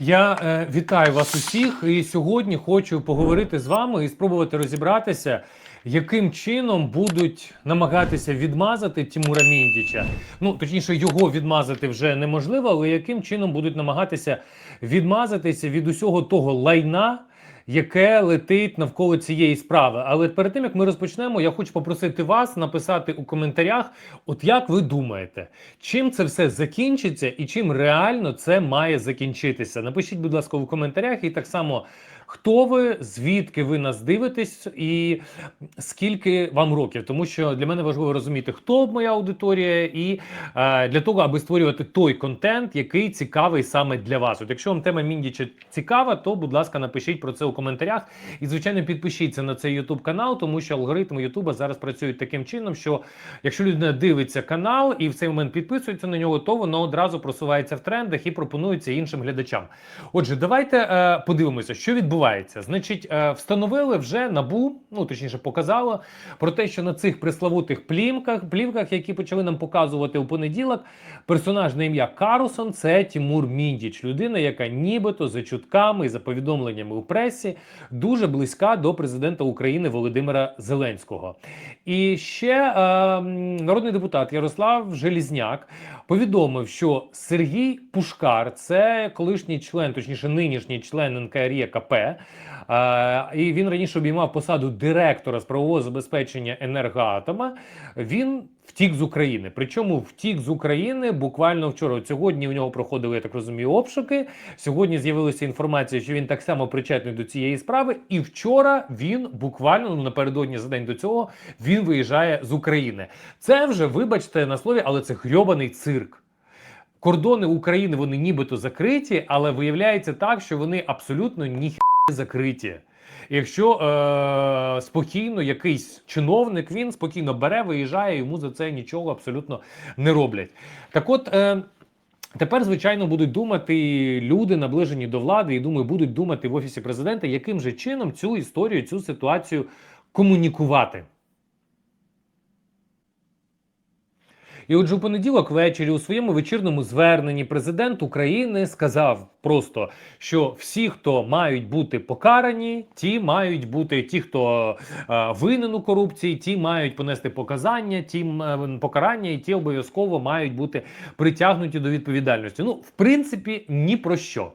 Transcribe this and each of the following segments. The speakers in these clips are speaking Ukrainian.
Я е, вітаю вас усіх, і сьогодні хочу поговорити з вами і спробувати розібратися, яким чином будуть намагатися відмазати Тімура Міндіча. Ну точніше, його відмазати вже неможливо, але яким чином будуть намагатися відмазатися від усього того лайна. Яке летить навколо цієї справи, але перед тим як ми розпочнемо, я хочу попросити вас написати у коментарях, от як ви думаєте, чим це все закінчиться і чим реально це має закінчитися? Напишіть, будь ласка, у коментарях, і так само хто ви, звідки ви нас дивитесь, і скільки вам років, тому що для мене важливо розуміти, хто моя аудиторія, і е, для того, аби створювати той контент, який цікавий саме для вас. От якщо вам тема Міндіча цікава, то будь ласка, напишіть про це у коментарях. І звичайно, підпишіться на цей YouTube канал, тому що алгоритми Ютуба зараз працюють таким чином, що якщо людина дивиться канал і в цей момент підписується на нього, то воно одразу просувається в трендах і пропонується іншим глядачам. Отже, давайте е, подивимося, що відбувається. Значить, е, встановили вже набу, ну точніше, показало про те, що на цих пресловутих плімках, плівках, які почали нам показувати у понеділок, персонаж на ім'я Карусон це Тимур Міндіч, людина, яка нібито за чутками і за повідомленнями у пресі дуже близька до президента України Володимира Зеленського. І ще е, народний депутат Ярослав Желізняк повідомив, що Сергій Пушкар, це колишній член, точніше, нинішній член НКРЄКП, і він раніше обіймав посаду директора з правового забезпечення енергоатома. Він втік з України. Причому втік з України буквально вчора. От Сьогодні у нього проходили, я так розумію, обшуки. Сьогодні з'явилася інформація, що він так само причетний до цієї справи. І вчора він буквально ну, напередодні за день до цього він виїжджає з України. Це вже, вибачте, на слові, але це грьобаний цирк. Кордони України вони нібито закриті, але виявляється так, що вони абсолютно ніхі закриті. Якщо е, спокійно якийсь чиновник він спокійно бере, виїжджає, йому за це нічого абсолютно не роблять. Так от. Е, Тепер, звичайно, будуть думати люди, наближені до влади, і думаю, будуть думати в офісі президента, яким же чином цю історію, цю ситуацію комунікувати. І отже, у понеділок ввечері у своєму вечірному зверненні президент України сказав просто, що всі, хто мають бути покарані, ті мають бути ті, хто е, винен у корупції, ті мають понести показання, ті м, покарання, і ті обов'язково мають бути притягнуті до відповідальності. Ну, в принципі, ні про що.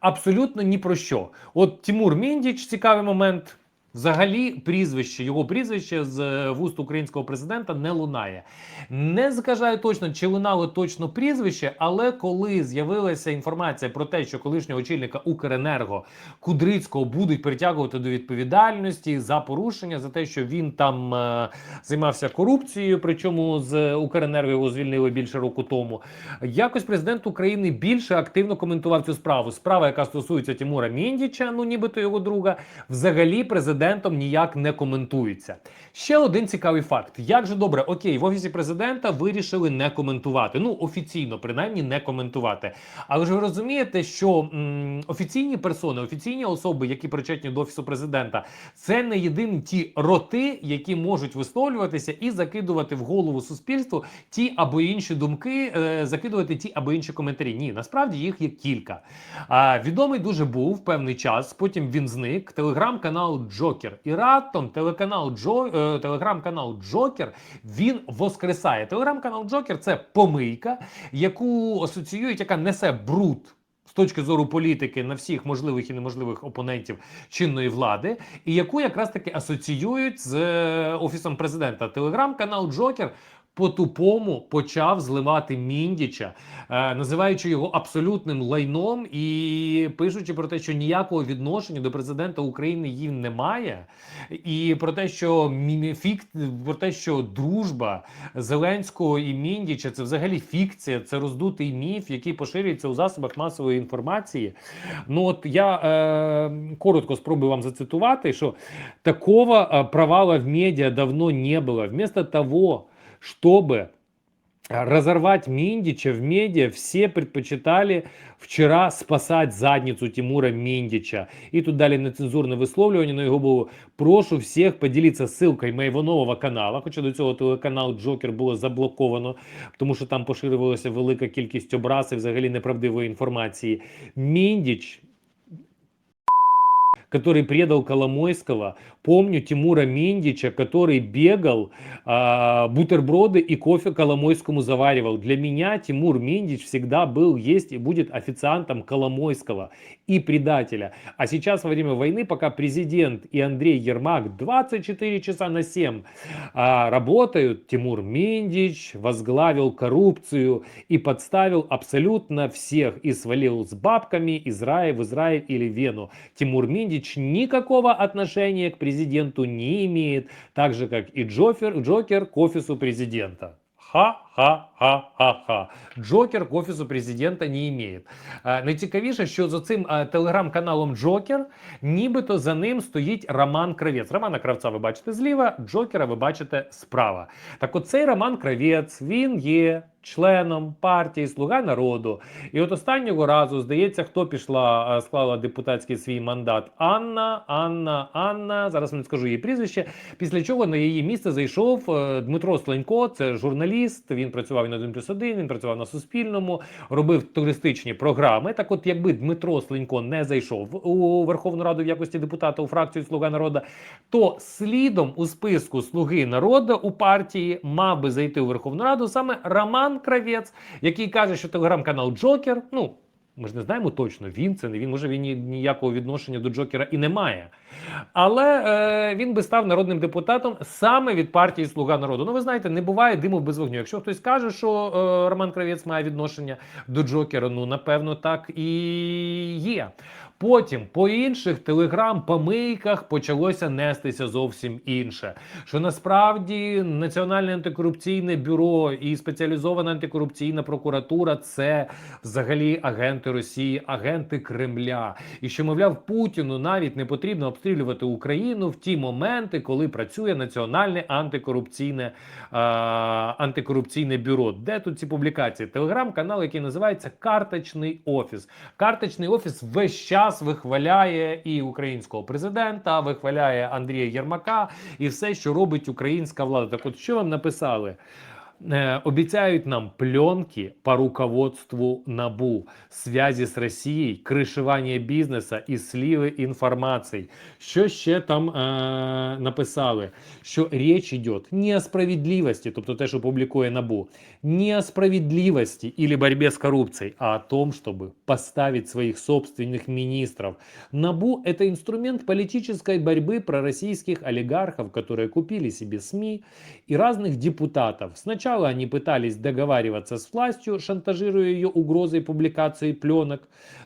Абсолютно ні про що. От Тимур Міндіч, цікавий момент. Взагалі, прізвище, його прізвище з е, вуст українського президента не лунає. Не скажаю точно, чи лунало точно прізвище, але коли з'явилася інформація про те, що колишнього очільника Укренерго Кудрицького будуть притягувати до відповідальності за порушення, за те, що він там е, займався корупцією, причому з Укренерго його звільнили більше року тому. Якось президент України більше активно коментував цю справу. Справа, яка стосується Тимура Міндіча, ну нібито його друга, взагалі президентом ніяк не коментується. Ще один цікавий факт: як же добре, окей, в офісі президента вирішили не коментувати. Ну офіційно, принаймні, не коментувати. Але ж ви розумієте, що м, офіційні персони, офіційні особи, які причетні до офісу президента, це не єдині ті роти, які можуть висловлюватися і закидувати в голову суспільству ті або інші думки, е, закидувати ті або інші коментарі. Ні, насправді їх є кілька. А, відомий дуже був певний час. Потім він зник. Телеграм-канал Джокер. І раптом телеканал Джо, е, телеграм-канал Джокер він воскресає. Телеграм-канал Джокер це помийка, яку асоціюють, яка несе бруд. З точки зору політики на всіх можливих і неможливих опонентів чинної влади, і яку якраз таки асоціюють з е, офісом президента. Телеграм-канал Джокер по-тупому почав зливати Міндіча, е, називаючи його абсолютним лайном і пишучи про те, що ніякого відношення до президента України їм немає, і про те, що фік... про те, що дружба Зеленського і Міндіча це взагалі фікція, це роздутий міф, який поширюється у засобах масової інформації. Ну от я е, коротко спробую вам зацитувати, що такого е, провала в медиа давно не было. Вместо того, чтобы разорвать Миндича в медиа все предпочитали вчера спасать задницу Тимура Миндича. И тут дали нецензурне висловлювання на його було. Прошу всіх поділитися ссылкою моєго нового каналу. Хоча до цього телеканал Джокер було заблоковано, тому що там поширювалася велика кількість образ і взагалі неправдивої інформації. Міндіч который предал Коломойского. Помню Тимура Миндича, который бегал, а, бутерброды и кофе Коломойскому заваривал. Для меня Тимур Миндич всегда был, есть и будет официантом Коломойского и предателя. А сейчас во время войны, пока президент и Андрей Ермак 24 часа на 7 а, работают, Тимур Миндич возглавил коррупцию и подставил абсолютно всех и свалил с бабками из в Израиль или Вену. Тимур Миндич никакого отношения к президенту не имеет, так же как и Джофер, Джокер к офису президента. Ха-ха-ха-ха-ха. Джокер к офісу президента не імеє. Найцікавіше, що за цим телеграм-каналом Джокер, нібито за ним стоїть Роман Кравець. Романа Кравця ви бачите зліва, Джокера ви бачите справа. Так от цей Роман Кравець, він є членом партії Слуга народу. І от останнього разу, здається, хто пішла, склала депутатський свій мандат. Анна, Анна, Анна. Зараз не скажу її прізвище. Після чого на її місце зайшов е, Дмитро Сленько, це журналіст. Він працював і на 1 плюс 1, він працював на Суспільному, робив туристичні програми. Так, от, якби Дмитро Слинько не зайшов у Верховну Раду в якості депутата у фракцію Слуга народу, то слідом у списку Слуги народу у партії мав би зайти у Верховну Раду саме Роман Кравець, який каже, що телеграм-канал Джокер. Ну ми ж не знаємо точно, він це не він. Може він ніякого відношення до Джокера і не має. Але е, він би став народним депутатом саме від партії Слуга народу. Ну, ви знаєте, не буває диму без вогню. Якщо хтось каже, що е, Роман Кравець має відношення до Джокера, ну напевно, так і є. Потім по інших телеграм-помийках почалося нестися зовсім інше. Що насправді Національне антикорупційне бюро і спеціалізована антикорупційна прокуратура це взагалі агенти Росії, агенти Кремля. І що, мовляв, Путіну навіть не потрібно обстрілювати Україну в ті моменти, коли працює Національне антикорупційне, а, антикорупційне бюро. Де тут ці публікації? Телеграм-канал, який називається Карточний офіс. Карточний офіс весь час вихваляє і українського президента, вихваляє Андрія Єрмака і все, що робить українська влада. Так, от що вам написали? Е, Обіцяють нам пленки по руководству НАБУ, связі з Росією, кришування бізнесу і сліви інформації. Що ще там е, написали? Що річ йде не о справедливості, тобто те, що публікує НАБУ, не о справедливости или борьбе с коррупцией, а о том, чтобы поставить своих собственных министров. НАБУ – это инструмент политической борьбы пророссийских олигархов, которые купили себе СМИ и разных депутатов. Сначала они пытались договариваться с властью, шантажируя ее угрозой публикации пленок.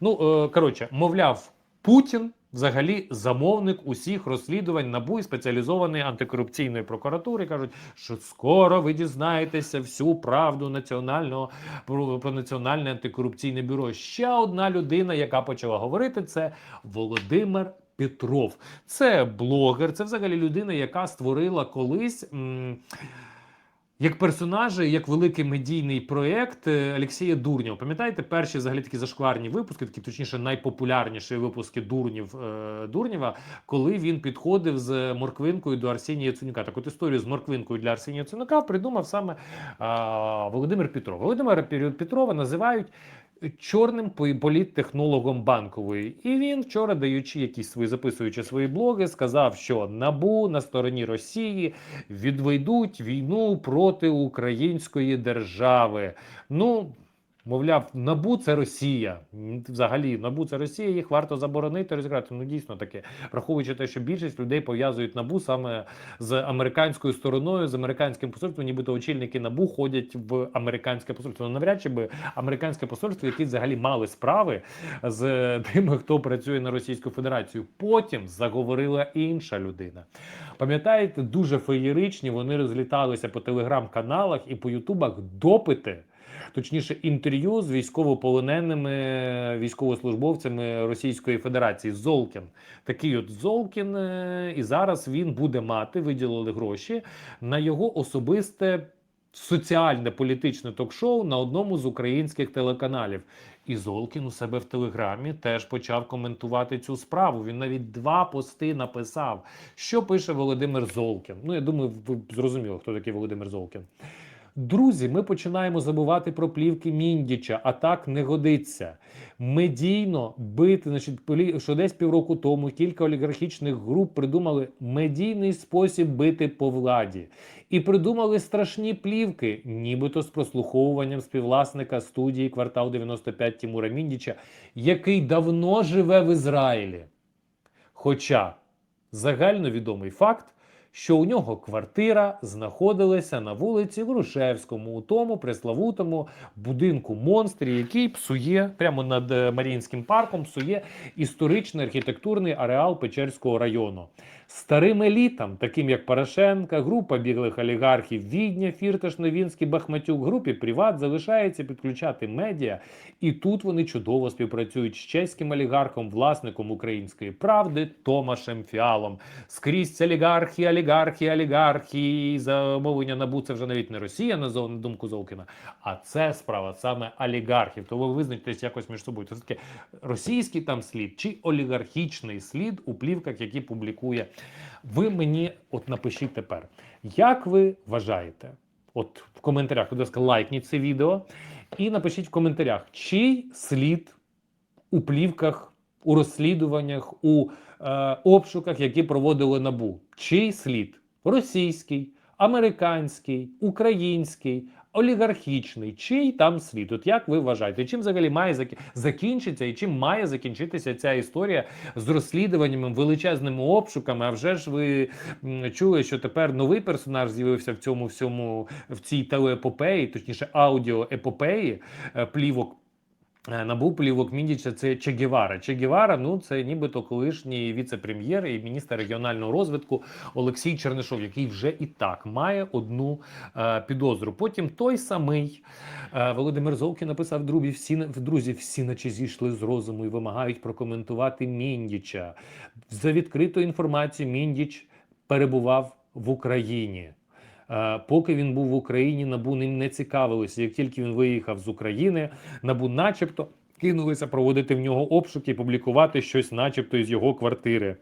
Ну, э, короче, мовляв, Путін взагалі замовник усіх розслідувань НАБУ і спеціалізованої антикорупційної прокуратури. Кажуть, що скоро ви дізнаєтеся всю правду національного про національне антикорупційне бюро. Ще одна людина, яка почала говорити, це Володимир. Петров, це блогер, це взагалі людина, яка створила колись м, як персонажі, як великий медійний проєкт е, Олексія Дурнєва. Пам'ятаєте, перші взагалі такі зашкварні випуски, такі точніше найпопулярніші випуски Дурнів е, Дурнєва, коли він підходив з морквинкою до Арсенія Яценюка. Так от історію з морквинкою для Арсенія Яценюка придумав саме а, Володимир Петров. Володимира Петрова називають. Чорним політтехнологом банкової, і він вчора, даючи якісь свої записуючи свої блоги, сказав, що набу на стороні Росії відведуть війну проти української держави. Ну. Мовляв, набу це Росія. Взагалі, набу це Росія, їх варто заборонити, розіграти. Ну дійсно таке, враховуючи те, що більшість людей пов'язують набу саме з американською стороною, з американським посольством, нібито очільники набу ходять в американське посольство. Ну навряд чи би американське посольство, які взагалі мали справи з тими, хто працює на Російську Федерацію. Потім заговорила інша людина. Пам'ятаєте, дуже феєричні вони розліталися по телеграм-каналах і по ютубах допити. Точніше, інтерв'ю з військовополоненими військовослужбовцями Російської Федерації Золкін. Такий от Золкін, е, і зараз він буде мати, виділили гроші на його особисте соціальне політичне ток-шоу на одному з українських телеканалів. І Золкін у себе в телеграмі теж почав коментувати цю справу. Він навіть два пости написав. Що пише Володимир Золкін? Ну, я думаю, ви зрозуміли, хто такий Володимир Золкін. Друзі, ми починаємо забувати про плівки Міндіча, а так не годиться. Медійно бити, значить, що десь півроку тому кілька олігархічних груп придумали медійний спосіб бити по владі. І придумали страшні плівки, нібито з прослуховуванням співвласника студії квартал 95 Тімура Міндіча, який давно живе в Ізраїлі. Хоча загальновідомий факт, що у нього квартира знаходилася на вулиці Грушевському, у тому преславутому будинку монстрі, який псує прямо над е, Маріїнським парком, псує історичний архітектурний ареал Печерського району. Старим елітам, таким як Порошенка, група біглих олігархів Відня, Фірташ, Новінський, Бахматюк, групі Приват залишається підключати медіа, і тут вони чудово співпрацюють з чеським олігархом, власником української правди Томашем Фіалом. Скрізь олігархи, олігархи, олігархи. Замовлення набу це вже навіть не Росія, на думку Золкіна, а це справа саме олігархів. То ви визначтесь якось між собою. Це таке російський там слід чи олігархічний слід у плівках, які публікує. Ви мені от напишіть тепер, як ви вважаєте? От в коментарях, будь ласка, лайкніть це відео і напишіть в коментарях, чий слід у плівках, у розслідуваннях, у е, обшуках, які проводили набу. Чий слід? Російський, американський, український, олігархічний, чий там слід? От як ви вважаєте, чим взагалі має закі- закінчитися і чим має закінчитися ця історія з розслідуваннями, величезними обшуками? А вже ж ви чули, що тепер новий персонаж з'явився в цьому всьому в цій телеепопеї, точніше аудіоепопеї е, плівок. Е, Набув плівок Міндіча це Че Гевара. Че Гевара, ну це нібито колишній віце-прем'єр і міністр регіонального розвитку Олексій Чернишов, який вже і так має одну е, підозру. Потім той самий е, Володимир Золкін написав друзі, всі друзі, всі наче зійшли з розуму і вимагають прокоментувати Міндіча. За відкритою інформацією, Міндіч перебував в Україні. Е, Поки він був в Україні, набу ним не цікавилося. Як тільки він виїхав з України, набу, начебто, кинулися проводити в нього обшуки, публікувати щось, начебто, із його квартири.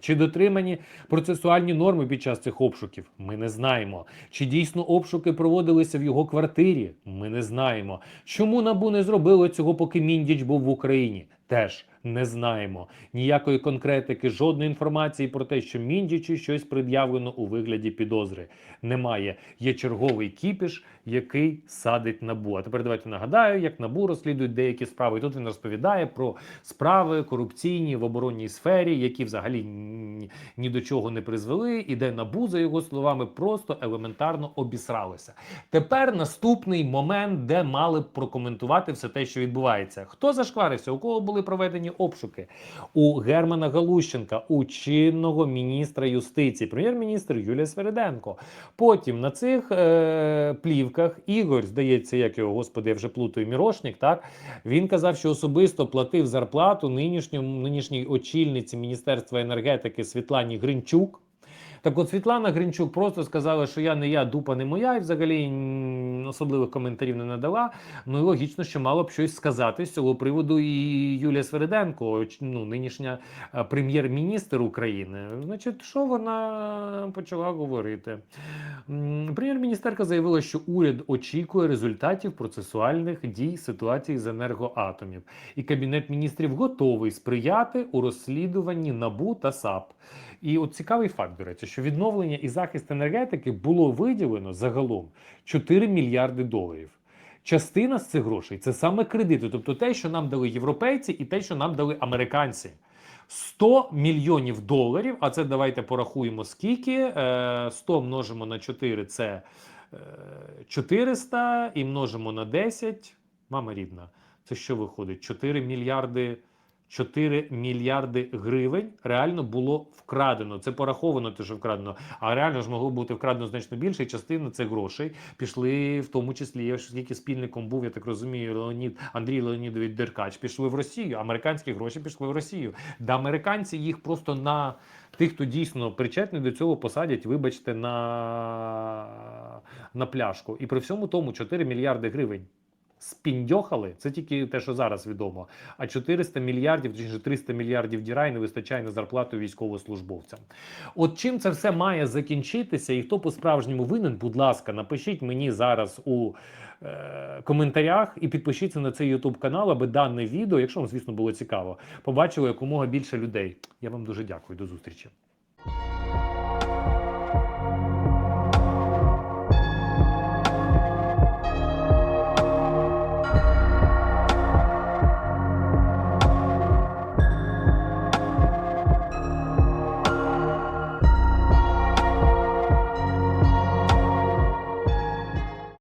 Чи дотримані процесуальні норми під час цих обшуків? Ми не знаємо. Чи дійсно обшуки проводилися в його квартирі? Ми не знаємо. Чому набу не зробило цього, поки Міндіч був в Україні? Теж не знаємо. Ніякої конкретики, жодної інформації про те, що Міндічу щось пред'явлено у вигляді підозри. Немає. Є черговий кіпіш, який садить набу. А тепер давайте нагадаю, як набу розслідують деякі справи. І тут він розповідає про справи корупційні в оборонній сфері, які взагалі ні, до чого не призвели, і де набу, за його словами, просто елементарно обісралося. Тепер наступний момент, де мали б прокоментувати все те, що відбувається. Хто зашкварився? У кого були проведені обшуки? У Германа Галущенка, у чинного міністра юстиції, прем'єр-міністр Юлія Свериденко. Потім на цих е, плівках Ігор, здається, як його господи, я вже плутаю Мірошник, так він казав, що особисто платив зарплату нинішньому нинішній очільниці Міністерства енергетики Світлані Гринчук. Так от Світлана Гринчук просто сказала, що я не я, дупа не моя, і взагалі особливих коментарів не надала. Ну і логічно, що мало б щось сказати з цього приводу і Юлія Свериденко, ну, нинішня е, прем'єр-міністр України. Значить, що вона почала говорити? Прем'єр-міністерка заявила, що уряд очікує результатів процесуальних дій ситуації з енергоатомів, і кабінет міністрів готовий сприяти у розслідуванні НАБУ та САП. І от цікавий факт, до речі, що відновлення і захист енергетики було виділено загалом 4 мільярди доларів. Частина з цих грошей це саме кредити, тобто те, що нам дали європейці, і те, що нам дали американці. 100 мільйонів доларів. А це давайте порахуємо скільки. Е, 100 множимо на 4 це е, 400 і множимо на 10. Мама рідна, це що виходить? 4 мільярди. 4 мільярди гривень реально було вкрадено. Це пораховано, те, що вкрадено. А реально ж могло бути вкрадено значно більше. І частина цих грошей пішли, в тому числі, я ж скільки спільником був, я так розумію, Леонід Андрій Леонідович Деркач пішли в Росію. Американські гроші пішли в Росію. Да американці їх просто на тих, хто дійсно причетний до цього, посадять, вибачте, на, на пляшку. І при всьому тому 4 мільярди гривень. Спіндьохали, це тільки те, що зараз відомо. А 400 мільярдів, точніше 300 мільярдів дірай не вистачає на зарплату військовослужбовцям. От чим це все має закінчитися, і хто по-справжньому винен, будь ласка, напишіть мені зараз у е, коментарях і підпишіться на цей YouTube канал, аби дане відео, якщо вам, звісно, було цікаво, побачило якомога більше людей. Я вам дуже дякую. До зустрічі.